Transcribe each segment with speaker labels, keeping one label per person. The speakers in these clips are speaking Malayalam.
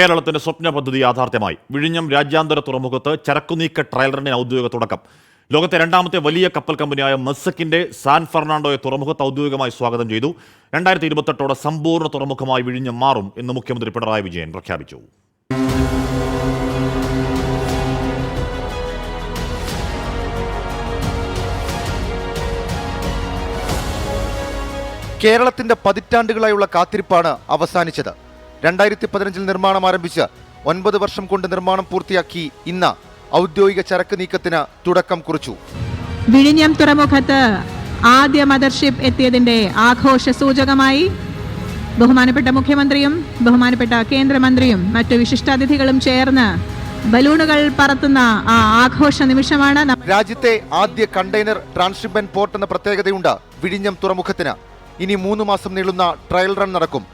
Speaker 1: കേരളത്തിന്റെ സ്വപ്ന പദ്ധതി യാഥാർത്ഥ്യമായി. വിഴിഞ്ഞം രാജ്യാന്തര തുറമുഖത്ത് ചരക്കുനീക്ക ട്രയൽ റണ്ണിന് ഔദ്യോഗിക തുടക്കം. ലോകത്തെ രണ്ടാമത്തെ വലിയ കപ്പൽ കമ്പനിയായ മെസ്സക്കിന്റെ സാൻ ഫെർണാണ്ടോയെ തുറമുഖത്ത് ഔദ്യോഗികമായി സ്വാഗതം ചെയ്തു. രണ്ടായിരത്തി ഇരുപത്തെട്ടോടെ സമ്പൂർണ തുറമുഖമായി വിഴിഞ്ഞം മാറും എന്ന് മുഖ്യമന്ത്രി പിണറായി വിജയൻ പ്രഖ്യാപിച്ചു.
Speaker 2: കേരളത്തിന്റെ പതിറ്റാണ്ടുകളായുള്ള കാത്തിരിപ്പാണ് അവസാനിച്ചത്. രണ്ടായിരത്തി പതിനഞ്ചിൽ നിർമ്മാണം ആരംഭിച്ച് ഒൻപത് വർഷം കൊണ്ട് നിർമ്മാണം പൂർത്തിയാക്കി ഇന്ന് ഔദ്യോഗിക ചരക്ക് നീക്കത്തിന് തുടക്കം കുറിച്ചു.
Speaker 3: വിഴിഞ്ഞം തുറമുഖത്ത് ആദ്യ മദർഷിപ്പ് എത്തിയതിന്റെ ആഘോഷ സൂചകമായി ബഹുമാനപ്പെട്ട മുഖ്യമന്ത്രിയും ബഹുമാനപ്പെട്ട കേന്ദ്രമന്ത്രിയും മറ്റു വിശിഷ്ടാതിഥികളും ചേർന്ന് ബലൂണുകൾ പറത്തുന്ന ആ ആഘോഷ നിമിഷമാണ്
Speaker 2: രാജ്യത്തെ ആദ്യ കണ്ടെയ്നർ ട്രാൻസ്ഷിപ്മെന്റ് പോർട്ട് എന്ന പ്രത്യേകതയുണ്ട് വിഴിഞ്ഞം തുറമുഖത്തിന്. ഇനി മൂന്ന് മാസം നീളുന്ന ട്രയൽ റൺ നടക്കും.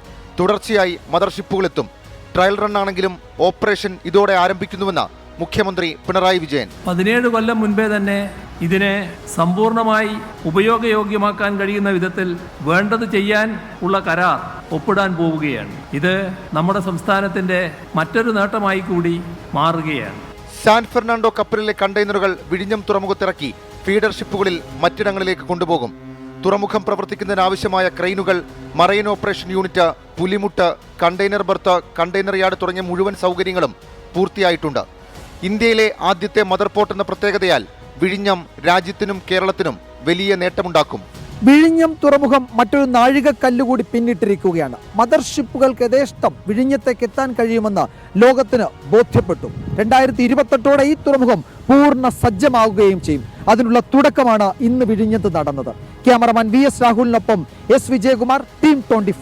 Speaker 2: തുടർച്ചയായി മദർഷിപ്പുകളെത്തും. ട്രയൽ റണ്ണാണെങ്കിലും ഓപ്പറേഷൻ ഇതോടെ ആരംഭിക്കുന്നുവെന്ന് മുഖ്യമന്ത്രി പിണറായി വിജയൻ.
Speaker 4: പതിനേഴ് കൊല്ലം മുൻപേ തന്നെ ഇതിനെ സമ്പൂർണമായി ഉപയോഗയോഗ്യമാക്കാൻ കഴിയുന്ന വിധത്തിൽ വേണ്ടത് ചെയ്യാൻ ഉള്ള കരാർ ഒപ്പിടാൻ പോവുകയാണ്. ഇത് നമ്മുടെ സംസ്ഥാനത്തിന്റെ മറ്റൊരു നേട്ടമായി കൂടി മാറുകയാണ്.
Speaker 2: സാൻ ഫെർണാണ്ടോ കപ്പലിലെ കണ്ടെയ്നറുകൾ വിഴിഞ്ഞം തുറമുഖത്തിറക്കി ഫീഡർഷിപ്പുകളിൽ മറ്റിടങ്ങളിലേക്ക് കൊണ്ടുപോകും. തുറമുഖം പ്രവർത്തിക്കുന്നതിനാവശ്യമായ ക്രെയിനുകൾ മറൈൻ ഓപ്പറേഷൻ യൂണിറ്റ് പുലിമുട്ട് കണ്ടെയ്നർ ബർത്ത് കണ്ടെയ്നർ യാർഡ് തുടങ്ങിയ മുഴുവൻ സൗകര്യങ്ങളും പൂർത്തിയായിട്ടുണ്ട്. ഇന്ത്യയിലെ ആദ്യത്തെ മദർ പോർട്ട് എന്ന പ്രത്യേകതയാൽ വിഴിഞ്ഞം രാജ്യത്തിനും കേരളത്തിനും വലിയ നേട്ടമുണ്ടാക്കും.
Speaker 5: വിഴിഞ്ഞം തുറമുഖം മറ്റൊരു നാഴികക്കല്ലുകൂടി പിന്നിട്ടിരിക്കുകയാണ്. മദർഷിപ്പുകൾക്ക് യഥേഷ്ടം വിഴിഞ്ഞത്തേക്ക് എത്താൻ കഴിയുമെന്ന് ലോകത്തിന് ബോധ്യപ്പെട്ടു. രണ്ടായിരത്തി ഇരുപത്തെട്ടോടെ ഈ തുറമുഖം പൂർണ സജ്ജമാവുകയും ചെയ്യും. അതിനുള്ള തുടക്കമാണ് ഇന്ന് വിഴിഞ്ഞത്ത് നടന്നത്. ക്യാമറമാൻ വി എസ് രാഹുലിനൊപ്പം എസ് വിജയകുമാർ ടീം ട്വന്റി